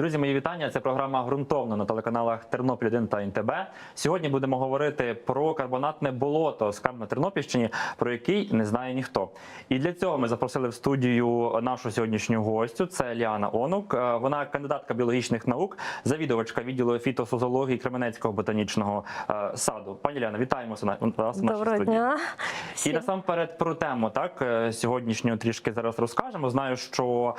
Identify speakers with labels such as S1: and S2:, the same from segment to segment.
S1: Друзі, мої вітання. Це програма ґрунтовно на телеканалах Тернопіль 1 та НТБ. Сьогодні будемо говорити про карбонатне болото скарб на Тернопільщині, про який не знає ніхто. І для цього ми запросили в студію нашу сьогоднішню гостю. Це Ліана Онук. Е, Вона кандидатка біологічних наук, завідувачка відділу фітосозології Кременецького ботанічного е, саду. Пані Ліана, вітаємо вас в нашій
S2: Доброго
S1: студії.
S2: дня.
S1: І насамперед про тему так е, сьогоднішню трішки зараз розкажемо. Знаю, що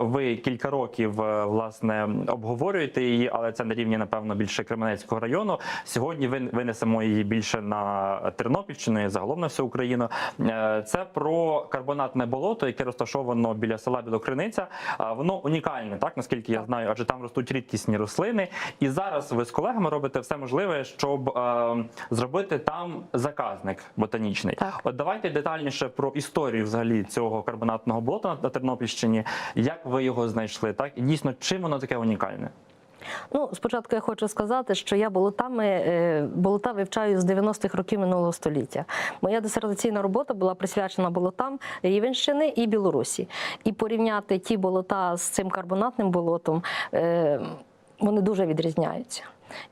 S1: ви кілька років е, власне обговорюєте її, але це на рівні, напевно, більше Кременецького району. Сьогодні ви винесемо її більше на Тернопільщину і загалом на всю Україну. Е, Це про карбонатне болото, яке розташовано біля села Білокриниця. Е, Воно унікальне, так наскільки я знаю, адже там ростуть рідкісні рослини. І зараз ви з колегами робите все можливе, щоб е, зробити там заказник ботанічний.
S2: Так.
S1: От давайте детальніше про історію взагалі цього карбонатного болота на- на Тернопільщині. Як ви його знайшли? Так і дійсно, чим воно таке унікальне?
S2: Ну, спочатку я хочу сказати, що я болотами е, болота вивчаю з 90-х років минулого століття. Моя дисертаційна робота була присвячена болотам Рівенщини і Білорусі. І порівняти ті болота з цим карбонатним болотом е, вони дуже відрізняються.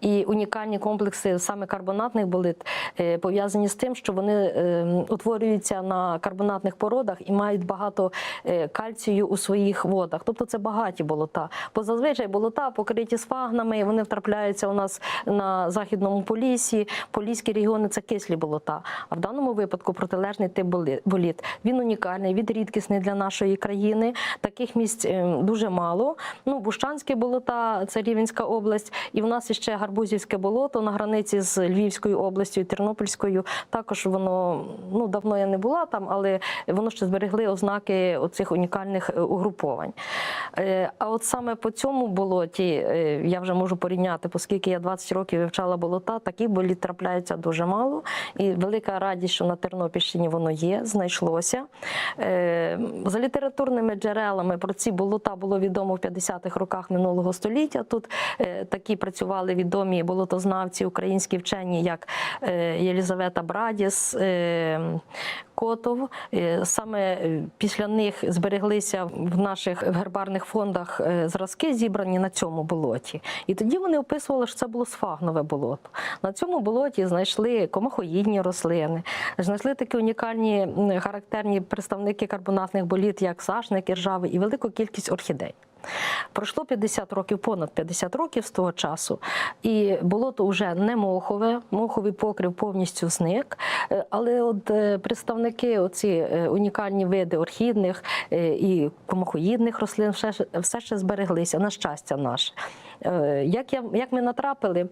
S2: І унікальні комплекси саме карбонатних болит е, пов'язані з тим, що вони е, утворюються на карбонатних породах і мають багато е, кальцію у своїх водах. Тобто це багаті болота. Бо зазвичай болота покриті сфагнами, вони втрапляються у нас на західному полісі. Поліські регіони це кислі болота. А в даному випадку протилежний тип боліт. Він унікальний, він рідкісний для нашої країни. Таких місць е, дуже мало. Ну, Бущанське болота, це Рівенська область, і в нас ще Гарбузівське болото на границі з Львівською областю Тернопільською. Також воно ну давно я не була там, але воно ще зберегли ознаки оцих унікальних е, угруповань. Е, А от саме по цьому болоті е, я вже можу порівняти, оскільки я 20 років вивчала болота, таких боліт трапляється дуже мало. І велика радість, що на Тернопільщині воно є, знайшлося. За літературними джерелами про ці болота було відомо в 50-х роках минулого століття. Тут такі працювали відомі болотознавці, українські вчені, як е, Єлізавета Брадіс, е, Котов. Е, Саме після них збереглися в наших гербарних фондах зразки, зібрані на цьому болоті. І тоді вони описували, що це було сфагнове болото. На цьому болоті знайшли комахоїдні рослини, знайшли такі унікальні характерні представники карбонатних боліт, як сашник, іржавий, і велику кількість орхідей. Пройшло 50 років, понад 50 років з того часу, і болото вже не мохове, моховий покрив повністю зник. Е, Але от е, представники, оці е, унікальні види орхідних і комахоїдних рослин, все, все ще збереглися, на щастя наше. Як, я, як ми натрапили?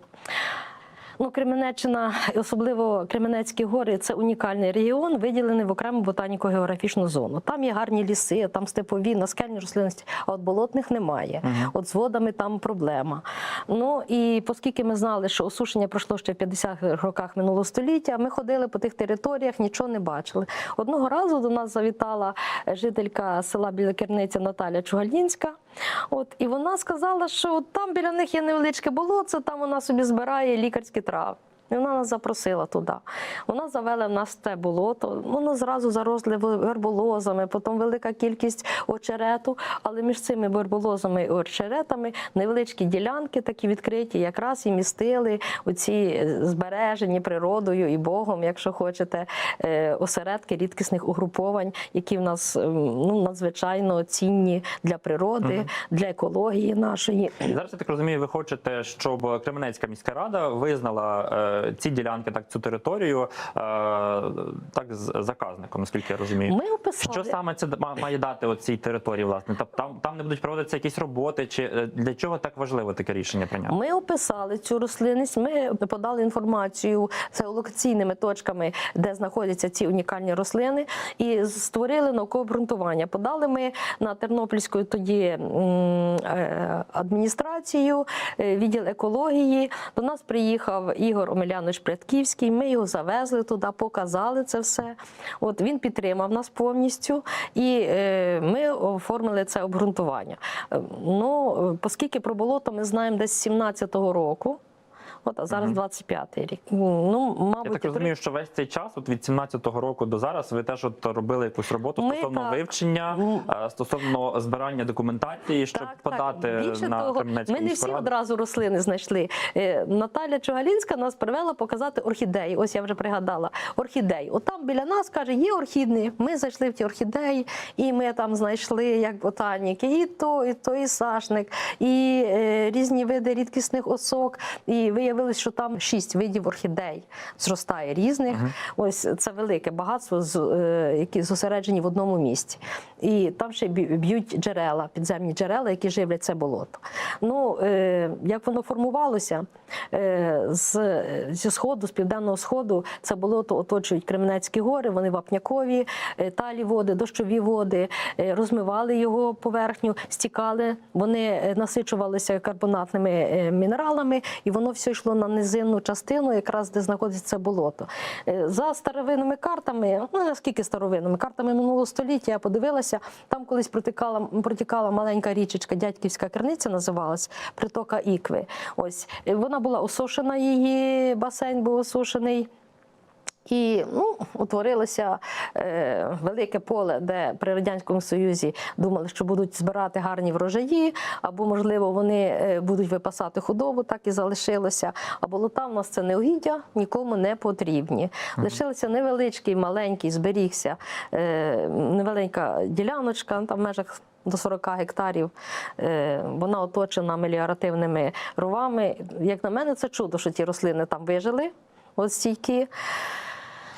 S2: Ну, Кременеччина, особливо Кременецькі гори, це унікальний регіон, виділений в окрему ботаніко-географічну зону. Там є гарні ліси, там степові, наскельні рослинності, а от болотних немає. От з водами там проблема. Ну і оскільки ми знали, що осушення пройшло ще в 50-х роках минулого століття, ми ходили по тих територіях, нічого не бачили. Одного разу до нас завітала жителька села Біля Керниця Наталя Чугальнінська. От і вона сказала, що там біля них є невеличке болотце, там вона собі збирає лікарські трави. І вона нас запросила туди. Вона завела в нас те болото. Воно зразу заросли верболозами, потім велика кількість очерету. Але між цими верболозами і очеретами невеличкі ділянки, такі відкриті, якраз і містили оці збережені природою і Богом, якщо хочете, е, осередки рідкісних угруповань, які в нас ем, ну, надзвичайно цінні для природи, для екології нашої.
S1: Зараз я так розумію, ви хочете, щоб Кременецька міська рада визнала е, ці ділянки, так цю територію е, так з заказником, наскільки я розумію.
S2: Ми описали.
S1: Що саме це має дати оцій території, власне? Тобто там, там не будуть проводитися якісь роботи, чи е, для чого так важливо таке рішення прийняти?
S2: Ми описали цю рослинність. Ми подали інформацію з локаційними точками, де знаходяться ці унікальні рослини, і створили наукове обґрунтування. Подали ми на Тернопільську тоді е, адміністрацію, відділ екології. До нас приїхав Ігор Омелянович Прядківський. Ми його завезли туди, показали це все. От він підтримав нас повністю, і е, ми оформили це обґрунтування. Е, Ну, е, оскільки про болото ми знаємо десь з 17-го року. От, а зараз 25-й рік. Ну, мабуть,
S1: Я так розумію, що весь цей час, от від 17-го року до зараз, ви теж от робили якусь роботу
S2: Ми
S1: стосовно
S2: так.
S1: вивчення, е, стосовно збирання документації, щоб подати
S2: Більше
S1: на
S2: того, ми не всі
S1: раду.
S2: одразу рослини знайшли. Е, Наталя Чугалінська нас привела показати орхідеї. Ось я вже пригадала. Орхідеї. От там біля нас каже, є орхідні. Ми зайшли в ті орхідеї, і ми там знайшли як ботаніки, і то, і то, і сашник, і е, різні види рідкісних осок. І виявилось, що там шість видів орхідей зростає різних. Ось це велике багатство, е, які зосереджені в одному місці. І там ще б'ють джерела, підземні джерела, які живлять це болото. Ну, е, як воно формувалося, е, з, зі сходу, з південного сходу, це болото оточують Кременецькі гори, вони вапнякові, талі води, дощові води, розмивали його поверхню, стікали, вони насичувалися карбонатними мінералами, і воно все йшло на низинну частину, якраз де знаходиться болото. Е, За старовинними картами, ну наскільки старовинними картами минулого століття, я подивилася, там колись протікала, протікала маленька річечка, дядьківська керниця називалась, притока Ікви. Ось Е, вона була осушена, її басейн був осушений. І ну, утворилося е, велике поле, де при радянському союзі думали, що будуть збирати гарні врожаї, або можливо вони е, будуть випасати худобу, так і залишилося. А болота в нас це неугіддя, нікому не потрібні. Лишилися невеличкий, маленький, зберігся е, невеленька діляночка, там в межах. До 40 гектарів Е, вона оточена меліоративними ровами. Як на мене, це чудо, що ті рослини там вижили, от стійкі.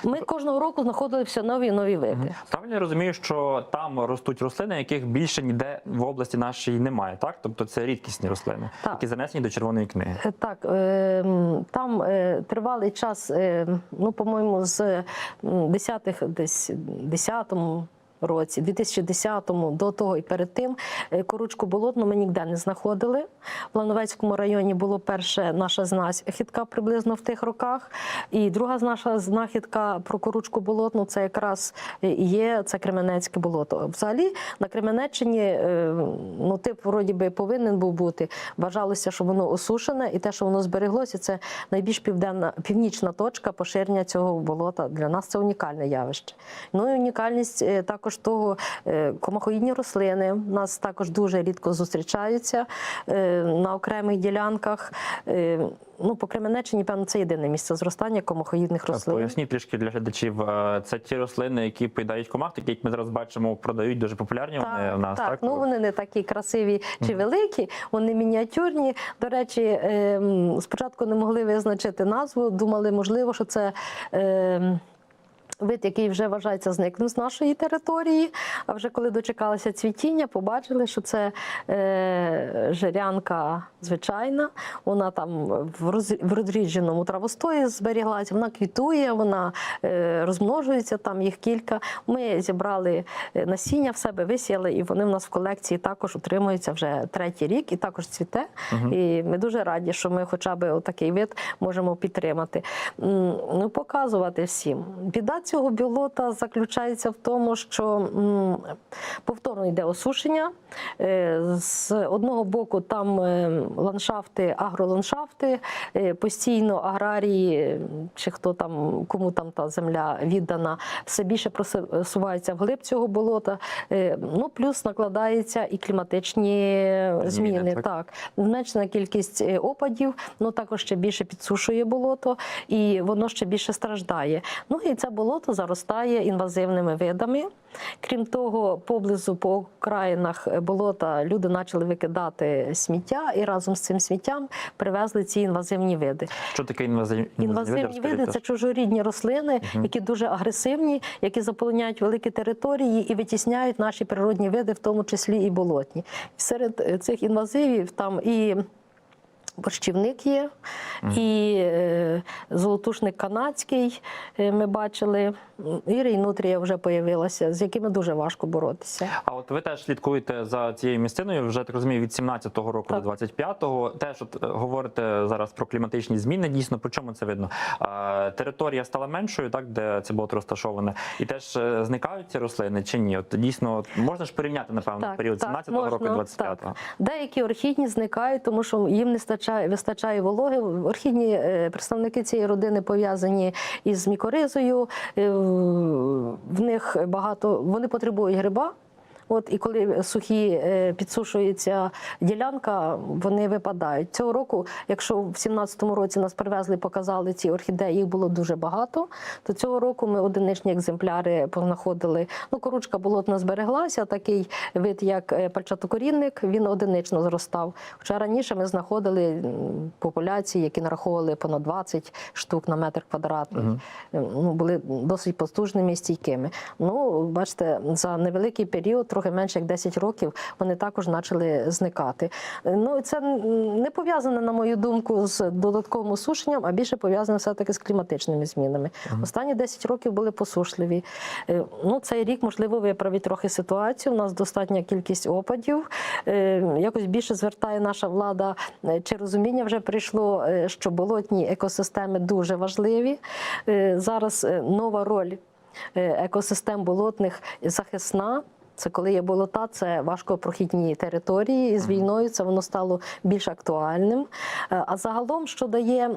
S2: Ми кожного року знаходили все нові і нові види.
S1: Правильно я розумію, що там ростуть рослини, яких більше ніде в області нашій немає, так? Тобто це рідкісні рослини,
S2: Так.
S1: які занесені до червоної книги.
S2: Е, Так, е, там е, тривалий час, ну, по-моєму, з м, 10-х, десь 10-му році, 2010-му, до того і перед тим, е, коручку болотну ми ніде не знаходили. В Лановецькому районі було перше наша знахідка приблизно в тих роках. І друга наша знахідка про коручку болотну це якраз є це Кременецьке болото. Взагалі на Кременеччині е, ну, тип вроді би повинен був бути. Вважалося, що воно осушене, і те, що воно збереглося, це найбільш південна північна точка поширення цього болота. Для нас це унікальне явище. Ну і унікальність е, також того, е, комахоїдні рослини у нас також дуже рідко зустрічаються е, на окремих ділянках. Е, Ну, по Кременеччині, певно, це єдине місце зростання комахоїдних рослин.
S1: Поясніть трішки для глядачів. Це ті рослини, які поїдають комах, такі як ми зараз бачимо, продають дуже популярні. вони в нас
S2: так,
S1: так.
S2: ну вони не такі красиві чи великі, вони мініатюрні. До речі, ем, спочатку не могли визначити назву, думали, можливо, що це. Вид, який вже вважається зникнув з нашої території. А вже коли дочекалися цвітіння, побачили, що це е, жирянка звичайна. Вона там в, роз, в розрідженому травостої зберіглася, вона квітує, вона е, розмножується, там їх кілька. Ми зібрали е, насіння в себе, висіяли, і вони в нас в колекції також утримуються вже третій рік і також цвіте. І ми дуже раді, що ми хоча б такий вид можемо підтримати. Ну, показувати всім. Біда цього болота заключається в тому, що повторно йде осушення. Е, З одного боку там е, ландшафти, агроландшафти, е, постійно аграрії, чи хто там, кому там та земля віддана, все більше просувається вглиб цього болота. Ну, плюс накладаються і кліматичні
S1: Зміни,
S2: зміни.
S1: так.
S2: Так, зменшена кількість опадів, ну також ще більше підсушує болото, і воно ще більше страждає. Ну і це болото заростає інвазивними видами. Крім того, поблизу по окраїнах болота люди почали викидати сміття, і разом з цим сміттям привезли ці інвазивні види.
S1: Що таке інвазивні,
S2: Інвазивні види
S1: Розкажіть
S2: це чужорідні рослини, які дуже агресивні, які заполоняють великі території і витісняють наші природні види, в тому числі і болотні. Серед е, цих інвазивів там і борщівник є, і е, золотушник канадський. е, Ми бачили Іри і нутрія вже появилася, з якими дуже важко боротися.
S1: А от ви теж слідкуєте за цією місциною, вже так розумію, від 17-го року
S2: Так.
S1: до 25-го. Теж от е, говорите зараз про кліматичні зміни. Дійсно, по чому це видно? Е, територія стала меншою, так де це болото розташоване, і теж е, зникають ці рослини чи ні? От дійсно от можна ж порівняти напевно
S2: Так,
S1: період
S2: так,
S1: 17-го року і
S2: можна,
S1: 25-го.
S2: так. Деякі орхідні зникають, тому що їм не вистачає, вистачає вологи. Орхідні е, представники цієї родини пов'язані із мікоризою. В них багато вони потребують гриба. От і коли сухі е, підсушується ділянка, вони випадають. Цього року, якщо в 17-му році нас привезли, показали ці орхідеї, їх було дуже багато. То цього року ми одиничні екземпляри понаходили. Ну, коручка болотна збереглася, такий вид, як е, пальчатокорінник, він одинично зростав. Хоча раніше ми знаходили популяції, які нараховували понад 20 штук на метр квадратний. Е, Ну, були досить потужними і стійкими. Ну, бачите, за невеликий період, трохи менше як 10 років, вони також почали зникати. Ну, це не пов'язане, на мою думку, з додатковим осушенням, а більше пов'язане все-таки з кліматичними змінами. Останні 10 років були посушливі. Е, Ну, цей рік, можливо, виправить трохи ситуацію. У нас достатня кількість опадів. Е, Якось більше звертає наша влада, е, чи розуміння вже прийшло, що болотні екосистеми дуже важливі. Зараз нова роль екосистем болотних захисна. Це коли є болота, це важкопрохідні території. І з війною це воно стало більш актуальним. Е, А загалом, що дає,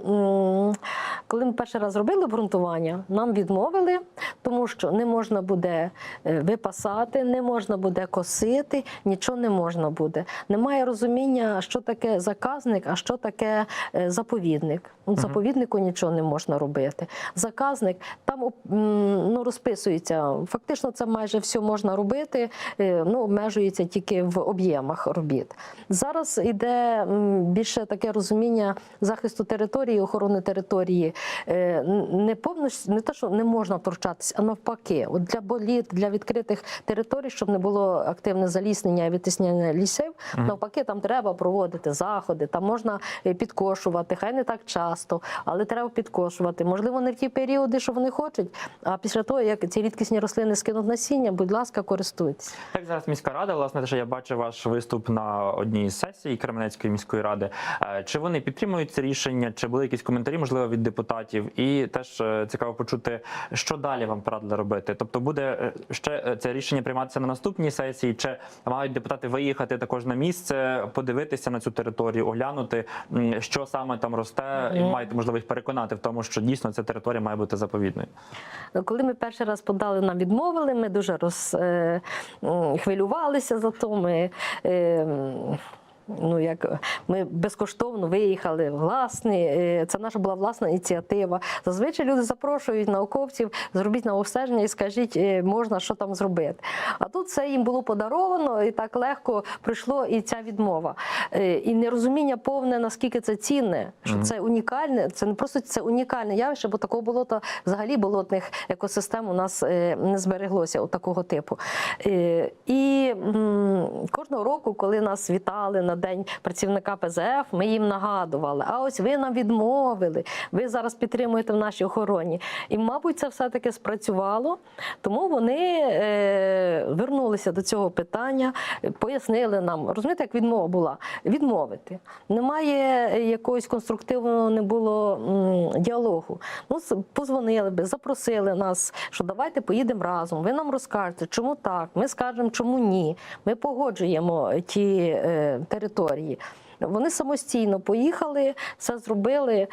S2: коли ми перший раз робили обґрунтування, нам відмовили, тому що не можна буде е, випасати, не можна буде косити, нічого не можна буде. Немає розуміння, що таке заказник, а що таке е, заповідник. Ну, Заповіднику нічого не можна робити. Заказник там ну, розписується. Фактично, це майже все можна робити, ну, обмежується тільки в об'ємах робіт. Зараз іде м, більше таке розуміння захисту території, охорони території. Е, Не повністю не те, що не можна втручатися, а навпаки, от для боліт, для відкритих територій, щоб не було активне заліснення і витиснення лісів. Навпаки, там треба проводити заходи, там можна е, підкошувати, хай не так часто, але треба підкошувати. Можливо, не в ті періоди, що вони хочуть. А після того, як ці рідкісні рослини скинуть насіння, будь ласка, користуйтесь.
S1: Як зараз міська рада, власне, те, що я бачив ваш виступ на одній із сесій Кременецької міської ради. Е, Чи вони підтримують це рішення? Чи були якісь коментарі, можливо, від депутатів? І теж е, цікаво почути, що далі вам порадили робити. Тобто, буде е, ще це рішення прийматися на наступній сесії, чи мають депутати виїхати також на місце, подивитися на цю територію, оглянути, що саме там росте, і маєте можливість переконати в тому, що дійсно ця територія має бути заповідною.
S2: Коли ми перший раз подали, нам відмовили, ми дуже роз, хвилювалися за то. Ми, е, ну, як, ми безкоштовно виїхали власні. е, Це наша була власна ініціатива. Зазвичай люди запрошують науковців, зробіть на обстеження і скажіть, е, можна що там зробити. А тут це їм було подаровано, і так легко прийшло і ця відмова. Е, І нерозуміння повне, наскільки це цінне, що це унікальне, це не просто це унікальне явище, бо такого болота взагалі болотних екосистем у нас е, не збереглося от такого типу. Е, І кожного року, коли нас вітали на день працівника ПЗФ, ми їм нагадували: а ось ви нам відмовили, ви зараз підтримуєте в нашій охороні. І, мабуть, це все-таки спрацювало, тому вони е, вернулися до цього питання, пояснили нам. Розумієте, як відмова була? Відмовити. Немає якогось конструктивного не було м, діалогу. Ну, позвонили би, запросили нас, що давайте поїдемо разом. Ви нам розкажете, чому так. Ми скажемо, чому ні. Ми погоджуємо ті е, території. Вони самостійно поїхали, все зробили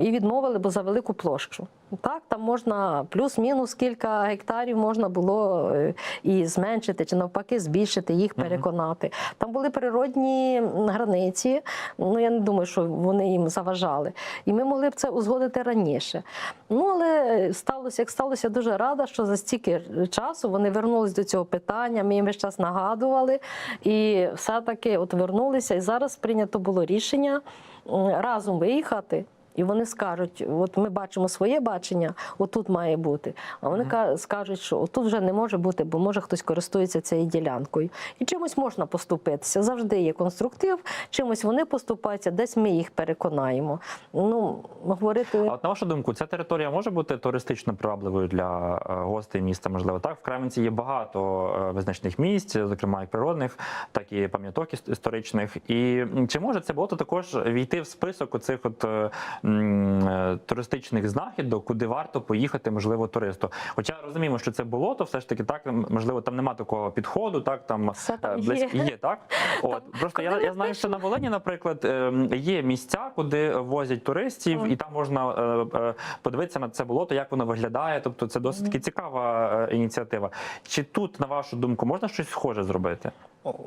S2: і відмовили, бо за велику площу. Так, там можна плюс-мінус кілька гектарів можна було е, і зменшити, чи навпаки збільшити їх, переконати. Там були природні границі. Ну я не думаю, що вони їм заважали. І ми могли б це узгодити раніше. Ну але сталося, як сталося, дуже рада, що за стільки часу вони вернулись до цього питання. Ми їм весь час нагадували, і все-таки от вернулися. І зараз прийнято було рішення разом виїхати І вони скажуть: от ми бачимо своє бачення, отут має бути. А вони ка- скажуть, що отут вже не може бути, бо може хтось користується цією ділянкою. І чимось можна поступитися. Завжди є конструктив, чимось вони поступаються, десь ми їх переконаємо. Ну, говорити.
S1: А от на вашу думку, ця територія може бути туристично привабливою для е, гостей міста? Можливо, так в Кременці є багато е, визначних місць, зокрема як природних, так і пам'яток іс- історичних. І чи може це болото також війти в список оцих от е, м, е, туристичних знахідок, куди варто поїхати, можливо, туристу? Хоча розуміємо, що це болото, все ж таки так можливо, там нема такого підходу, так там
S2: Все там
S1: е, близько
S2: є.
S1: є, так от просто я, я знаю, що на Волині, наприклад, ем, є місця, куди возять туристів, і там можна е, е, подивитися на це болото, як воно виглядає. Тобто, це досить таки цікава е, ініціатива. Чи тут, на вашу думку, можна щось схоже зробити?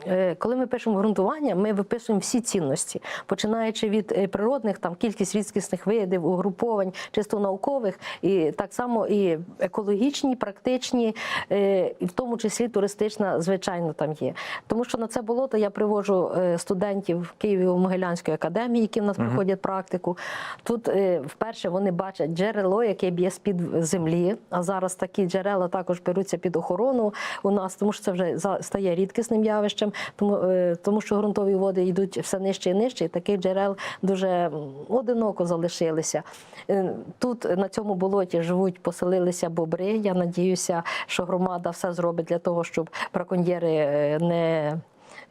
S2: Е, Коли ми пишемо ґрунтування, ми виписуємо всі цінності, починаючи від е, природних, там кількість рідкісних видів, угруповань, чисто наукових, і так само і екологічні, практичні, е, і в тому числі туристична, звичайно, там є. Тому що на це болото я привожу студентів Києво-Могилянської академії, які в нас проходять практику. Тут вперше вони бачать джерело, яке б'є з-під землі. А зараз такі джерела також беруться під охорону у нас, тому що це вже стає рідкісним явищем, тому, е, тому що ґрунтові води йдуть все нижче і нижче, і таких джерел дуже одиноко залишилися. Е, Тут на цьому болоті живуть, поселилися бобри. Я надіюся, що громада все зробить для того, щоб браконьєри е, не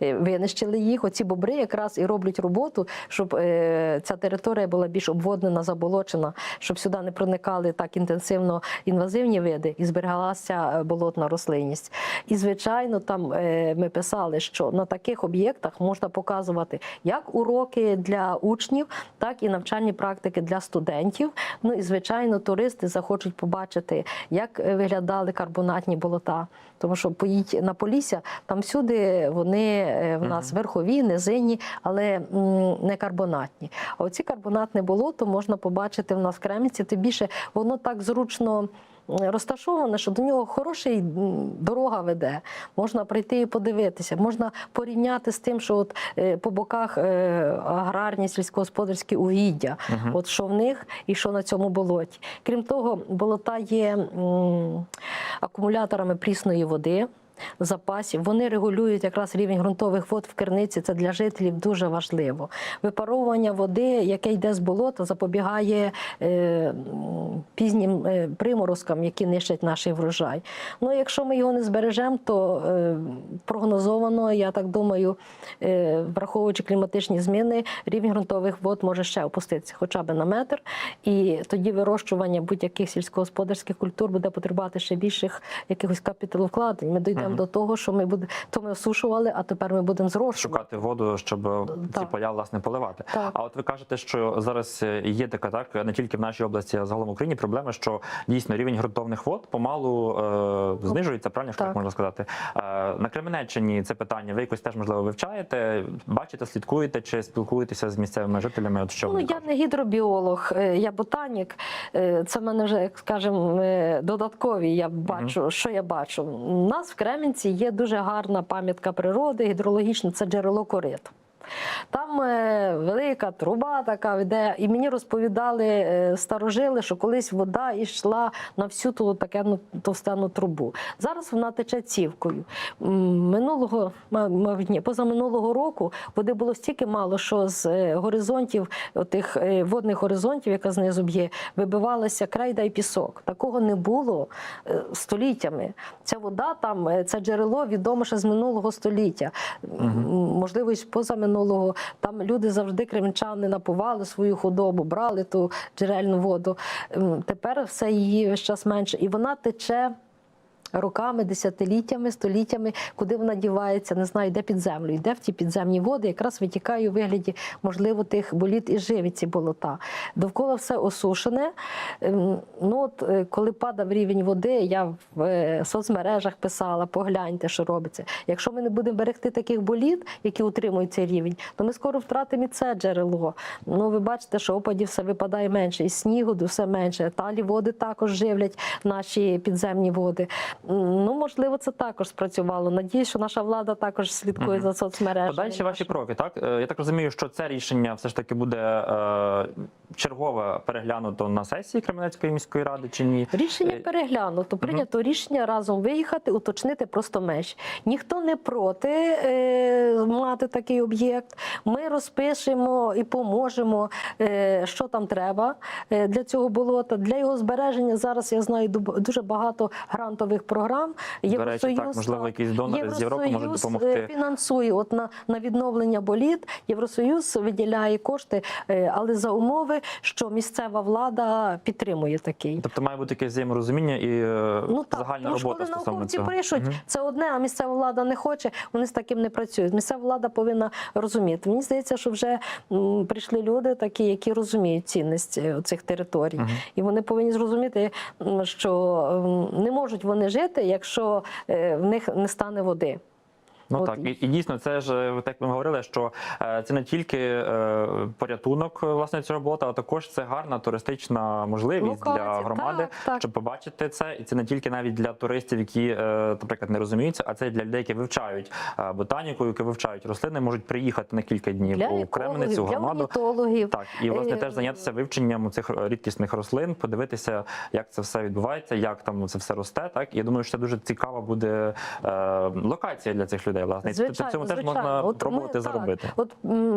S2: винищили їх. Оці бобри якраз і роблять роботу, щоб е, ця територія була більш обводнена, заболочена, щоб сюди не проникали так інтенсивно інвазивні види і зберігалася е, болотна рослинність. І звичайно, там е, ми писали, що на таких об'єктах можна показувати як уроки для учнів, так і навчальні практики для студентів. Ну і звичайно, туристи захочуть побачити, як е, виглядали карбонатні болота. Тому що поїдь на Полісся, там всюди вони е, в нас верхові, низинні, але не карбонатні. А оці карбонатне болото можна побачити в нас в Кремниці, тим більше воно так зручно. Розташоване, що до нього хороша дорога веде. Можна прийти і подивитися, можна порівняти з тим, що от е, по боках е, аграрні сільськогосподарські угіддя, от що в них і що на цьому болоті. Крім того, болота є акумуляторами прісної води. Запасів вони регулюють якраз рівень ґрунтових вод в керниці. Це для жителів дуже важливо. Випаровування води, яке йде з болота, запобігає е, пізнім е, приморозкам, які нищать наш врожай. Ну, якщо ми його не збережемо, то е, прогнозовано, я так думаю, враховуючи кліматичні зміни, рівень ґрунтових вод може ще опуститися хоча б на метр. І тоді вирощування будь-яких сільськогосподарських культур буде потребувати ще більших якихось капіталовкладень. Ми дійдемо до того, що ми буде то ми осушували, а тепер ми будемо зрошувати.
S1: Шукати воду, щоб е, ці поля власне поливати.
S2: Так.
S1: А от ви кажете, що зараз е, є така, так не тільки в нашій області, а загалом в Україні проблема, що дійсно рівень ґрунтовних вод помалу е, знижується, правильно що так можна сказати. Е, на Кременеччині це питання. Ви якось теж можливо вивчаєте, бачите, слідкуєте чи спілкуєтеся з місцевими жителями? От що
S2: Ну,
S1: вони
S2: я
S1: кажуть?
S2: не гідробіолог, е, я ботанік. Це в мене вже, як скажемо, додаткові. Я бачу, що я бачу. У нас в Кременці є дуже гарна пам'ятка природи, гідрологічна, це джерело корит. Там е, велика труба така веде, і мені розповідали е, старожили, що колись вода йшла на всю ту таку товстену трубу. Зараз вона тече цівкою. Минулого, ні, позаминулого року води було стільки мало, що з е, горизонтів, отих е, водних горизонтів, яка знизу б'є, вибивалася крейда і пісок. Такого не було століттями. Ця вода там, це джерело відомо ще з минулого століття. Можливо, і з позаминулого. Там люди завжди кремчани напували свою худобу, брали ту джерельну воду. Тепер все її весь час менше. І вона тече. Роками, десятиліттями, століттями, куди вона дівається, не знаю, де під землю, йде в ті підземні води, якраз витікає у вигляді, можливо, тих боліт і живить ці болота. Довкола все осушене. Ем, Ну, от, е, коли падав рівень води, я в е, соцмережах писала, погляньте, що робиться. Якщо ми не будемо берегти таких боліт, які утримують цей рівень, то ми скоро втратимо і це джерело. Ну, ви бачите, що опадів все випадає менше, і снігу все менше. Талі води також живлять наші підземні води. Ну, можливо, це також спрацювало. Надіюсь, що наша влада також слідкує
S1: Мгм.
S2: за соцмережами.
S1: Подальші ваші кроки, так Е, я так розумію, що це рішення все ж таки буде е, чергове переглянуто на сесії Кременецької міської ради чи ні?
S2: Рішення
S1: Е,
S2: переглянуто. Прийнято рішення разом виїхати, уточнити просто меж. Ніхто не проти е, мати такий об'єкт. Ми розпишемо і поможемо, е, що там треба е, для цього болота. Для його збереження зараз я знаю дуже багато грантових програм.
S1: До речі, так можливо, якісь донори з Європи можуть допомогти.
S2: фінансує от на, на відновлення боліт. Євросоюз виділяє кошти, е, але за умови, що місцева влада підтримує такий.
S1: Тобто має бути якесь взаєморозуміння і е,
S2: Ну так,
S1: загальна
S2: тому
S1: робота стосовно
S2: науковці
S1: цього.
S2: пишуть,
S1: Мгм.
S2: це одне, а місцева влада не хоче, вони з таким не працюють. Місцева влада повинна розуміти. Мені здається, що вже м, прийшли люди, такі, які розуміють цінність е, цих територій,
S1: Мгм.
S2: і вони повинні зрозуміти, що м, не можуть вони жити, якщо е, в них не стане води.
S1: Ну
S2: От
S1: так,
S2: і-
S1: і, дійсно, це ж так ми говорили, що е, це не тільки е, порятунок власне цього болота, а також це гарна туристична можливість для громади,
S2: так, так.
S1: щоб побачити це. І це не тільки навіть для туристів, які, е, наприклад, не розуміються, а це і для людей, які вивчають ботаніку, які вивчають рослини, можуть приїхати на кілька днів
S2: Для
S1: у Кременецю,
S2: для
S1: громаду. Так, і власне теж зайнятися вивченням цих рідкісних рослин, подивитися, як це все відбувається, як там це все росте. Так і я думаю, що це дуже цікава буде локація для цих людей. Власне, І це-
S2: Звичайно,
S1: цьому теж
S2: звичайно.
S1: можна
S2: От
S1: пробувати
S2: ми, так,
S1: заробити.
S2: От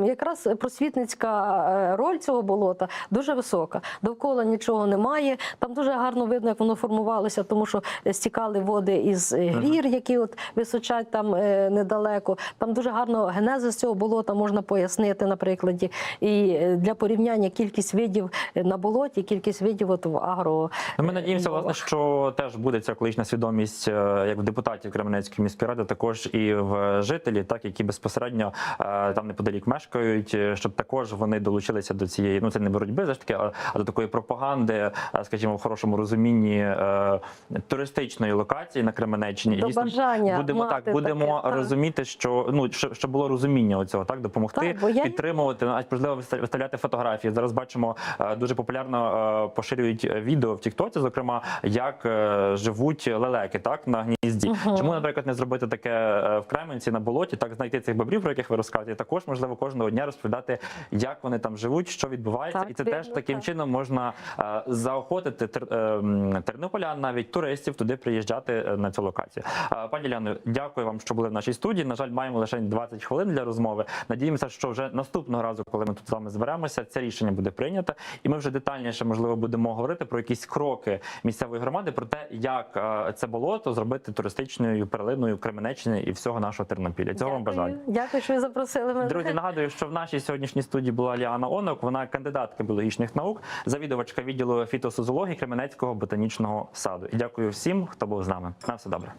S2: якраз просвітницька е, роль цього болота дуже висока. Довкола нічого немає. Там дуже гарно видно, як воно формувалося, тому що стікали води із е, гір, які от височать там е, недалеко. Там дуже гарно генезис цього болота можна пояснити на прикладі. І для порівняння кількість видів на болоті, кількість видів от в агро.
S1: Ну, ми надіємося, власне, що теж буде ця екологічна свідомість як в депутатів Кременецької міської ради, також і в жителів, так які безпосередньо е, там неподалік мешкають, е, щоб також вони долучилися до цієї, ну це не боротьби, за ж таки, а, до такої пропаганди, е, скажімо, в хорошому розумінні е, туристичної локації на Кременеччині. І
S2: До
S1: дійсно
S2: бажання
S1: будемо
S2: мати
S1: так, будемо
S2: таке, так.
S1: розуміти, що ну що, що було розуміння оцього, так допомогти
S2: Так, я-
S1: підтримувати, навіть можливо виста- виставляти фотографії. Зараз бачимо е, дуже популярно е, поширюють відео в Тіктоці, зокрема, як е, живуть лелеки так на гнізді.
S2: Мгм.
S1: Чому, наприклад, не зробити таке е, в Кременці на болоті, так знайти цих бобрів, про яких ви розказуєте. Також можливо кожного дня розповідати, як вони там живуть, що відбувається,
S2: Так,
S1: і це
S2: вірно,
S1: теж таким
S2: так.
S1: чином можна е, заохотити тер- е, тернополян, навіть туристів туди приїжджати е, на цю локацію. Е, Пані Ляно, дякую вам, що були в нашій студії. На жаль, маємо лише 20 хвилин для розмови. Надіємося, що вже наступного разу, коли ми тут з вами зберемося, це рішення буде прийнято, і ми вже детальніше можливо будемо говорити про якісь кроки місцевої громади, про те, як е, це болото зробити туристичною перлиною Кременеччини і всього нашого Тернопілля. Цього вам бажаю.
S2: Дякую, що ви запросили мене.
S1: Друзі, нагадую, що в нашій сьогоднішній студії була Ліана Онок. Вона кандидатка біологічних наук, завідувачка відділу фітосозології Кременецького ботанічного саду. І дякую всім, хто був з нами. На все добре.